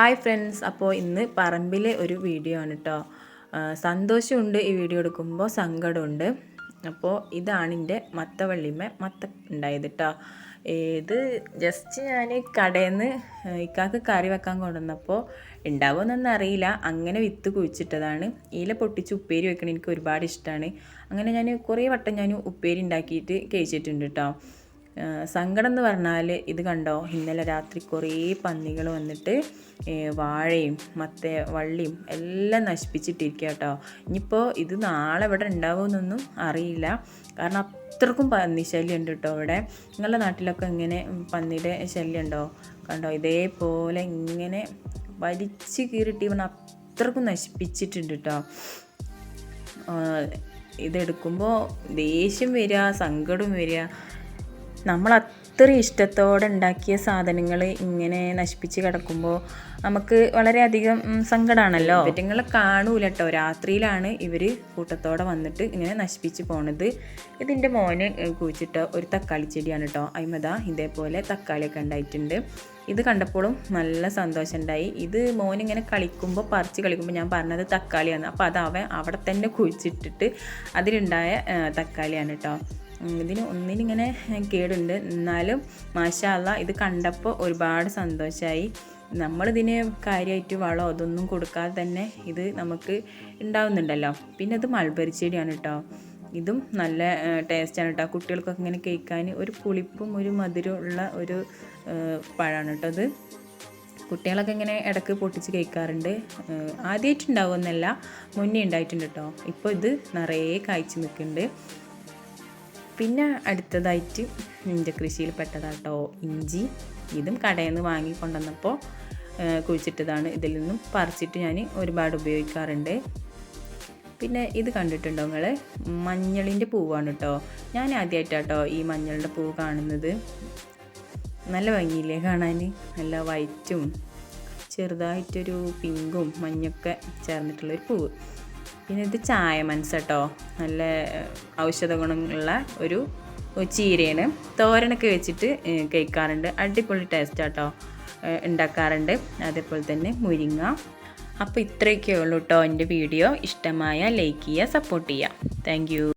Hi friends അപ്പോൾ ഇന്ന് പറമ്പിലെ ഒരു വീഡിയോ ആണ് കേട്ടോ സന്തോഷമുണ്ട് ഈ വീഡിയോ എടുക്കുമ്പോൾ സങ്കടമുണ്ട്. അപ്പോൾ ഇതാണ് എന്റെ മത്തവള്ളിമ മത്ത ഉണ്ടായത് കേട്ടോ ഇത് ജസ്റ്റ് ഞാൻ കടയിൽ നിന്ന് ഇക്കാക്ക് കറി വെക്കാൻ കൊണ്ടുവന്നപ്പോൾ ഉണ്ടാവുമെന്നൊന്നും അറിയില്ല. അങ്ങനെ വിത്ത് കുഴിച്ചിട്ടതാണ്. ഇല പൊട്ടിച്ച് ഉപ്പേരി വെക്കണം എനിക്ക് ഒരുപാട് ഇഷ്ടമാണ് അങ്ങനെ ഞാൻ കുറേ വട്ടം ഞാൻ ഉപ്പേരി ഉണ്ടാക്കിയിട്ട് കഴിച്ചിട്ടുണ്ട് കേട്ടോ സങ്കടം എന്ന് പറഞ്ഞാൽ ഇത് കണ്ടോ? ഇന്നലെ രാത്രി കുറേ പന്നികൾ വന്നിട്ട് വാഴയും മറ്റേ വള്ളിയും എല്ലാം നശിപ്പിച്ചിട്ടിരിക്കുക കേട്ടോ. ഇനിയിപ്പോൾ ഇത് നാളെ ഇവിടെ ഉണ്ടാവുമെന്നൊന്നും അറിയില്ല. കാരണം അത്രക്കും പന്നി ശല്യം ഉണ്ട് കേട്ടോ ഇവിടെ. നിങ്ങളുടെ നാട്ടിലൊക്കെ ഇങ്ങനെ പന്നിയുടെ ശല്യം ഉണ്ടോ കണ്ടോ? ഇതേപോലെ ഇങ്ങനെ വലിച്ച് കീറിട്ട് ഇവൻ അത്രക്കും നശിപ്പിച്ചിട്ടുണ്ട് കേട്ടോ. ഇതെടുക്കുമ്പോൾ ദേഷ്യം വരിക സങ്കടം വരിക. നമ്മൾ അത്ര ഇഷ്ടത്തോടെ ഉണ്ടാക്കിയ സാധനങ്ങൾ ഇങ്ങനെ നശിപ്പിച്ച് കിടക്കുമ്പോൾ നമുക്ക് വളരെയധികം സങ്കടമാണല്ലോ ഇവറ്റങ്ങളെ കാണൂല കേട്ടോ രാത്രിയിലാണ് ഇവർ കൂട്ടത്തോടെ വന്നിട്ട് ഇങ്ങനെ നശിപ്പിച്ച് പോണത്. ഇതിന്റെ മോന് കുഴിച്ചിട്ട ഒരു തക്കാളി ചെടിയാണ് കേട്ടോ അയിമത ഇതേപോലെ തക്കാളിയൊക്കെ ഉണ്ടായിട്ടുണ്ട്. ഇത് കണ്ടപ്പോഴും നല്ല സന്തോഷം ഉണ്ടായി ഇത് മോനിങ്ങനെ കളിക്കുമ്പോൾ പറിച്ച് കളിക്കുമ്പോൾ ഞാൻ പറഞ്ഞത് തക്കാളിയാണ്. അപ്പോൾ അത് അവൻ അവിടെ തന്നെ കുഴിച്ചിട്ടിട്ട് അതിലുണ്ടായ തക്കാളിയാണ് കേട്ടോ ഇതിന് ഒന്നിനിങ്ങനെ കേടുണ്ട്. എന്നാലും മാഷാല്ല ഇത് കണ്ടപ്പോൾ ഒരുപാട് സന്തോഷമായി നമ്മളിതിന് കാര്യമായിട്ട് വളമോ അതൊന്നും കൊടുക്കാതെ തന്നെ ഇത് നമുക്ക് ഉണ്ടാവുന്നുണ്ടല്ലോ പിന്നെ അത് മൾബറി ചെടിയാണ് കേട്ടോ ഇതും നല്ല ടേസ്റ്റാണ് കേട്ടോ കുട്ടികൾക്കൊക്കെ ഇങ്ങനെ കഴിക്കാൻ ഒരു പുളിപ്പും ഒരു മധുരവും ഉള്ള ഒരു പഴമാണ് കേട്ടോ അത് കുട്ടികളൊക്കെ ഇങ്ങനെ ഇടയ്ക്ക് പൊട്ടിച്ച് കഴിക്കാറുണ്ട്. ആദ്യമായിട്ടുണ്ടാവുമെന്നല്ല മുന്നേ ഉണ്ടായിട്ടുണ്ട് കേട്ടോ ഇപ്പോൾ ഇത് നിറയെ കായ്ച്ചു നിൽക്കുന്നുണ്ട്. പിന്നെ അടുത്തതായിട്ട് എന്റെ കൃഷിയിൽ പെട്ടതാട്ടോ ഇഞ്ചി. ഇതും കടയിൽ നിന്ന് വാങ്ങി കൊണ്ടുവന്നപ്പോൾ കുഴിച്ചിട്ടതാണ്. ഇതിൽ നിന്നും പറിച്ചിട്ട് ഞാൻ ഒരുപാട് ഉപയോഗിക്കാറുണ്ട്. പിന്നെ ഇത് കണ്ടിട്ടുണ്ടോ നിങ്ങൾ മഞ്ഞളിന്റെ പൂവാണ് കേട്ടോ ഞാൻ ആദ്യമായിട്ടാട്ടോ ഈ മഞ്ഞളുടെ പൂവ് കാണുന്നത്. നല്ല ഭംഗിയില്ലേ കാണാൻ? നല്ല വൈറ്റും ചെറുതായിട്ടൊരു പിങ്കും മഞ്ഞൊക്കെ ചേർന്നിട്ടുള്ളൊരു പൂവ്. പിന്നെ ഇത് ചായ മനസ്സട്ടോ. നല്ല ഔഷധ ഗുണങ്ങളുള്ള ഒരു ചീരയാണ്. തോരനൊക്കെ വെച്ചിട്ട് കഴിക്കാറുണ്ട്. അടിപൊളി ടേസ്റ്റ് കേട്ടോ ഉണ്ടാക്കാറുണ്ട്. അതേപോലെ തന്നെ മുരിങ്ങ. അപ്പോൾ ഇത്രയൊക്കെ ഉള്ളൂ കേട്ടോ എന്റെ വീഡിയോ. ഇഷ്ടമായ ലൈക്ക് ചെയ്യുക സപ്പോർട്ട് ചെയ്യുക. താങ്ക്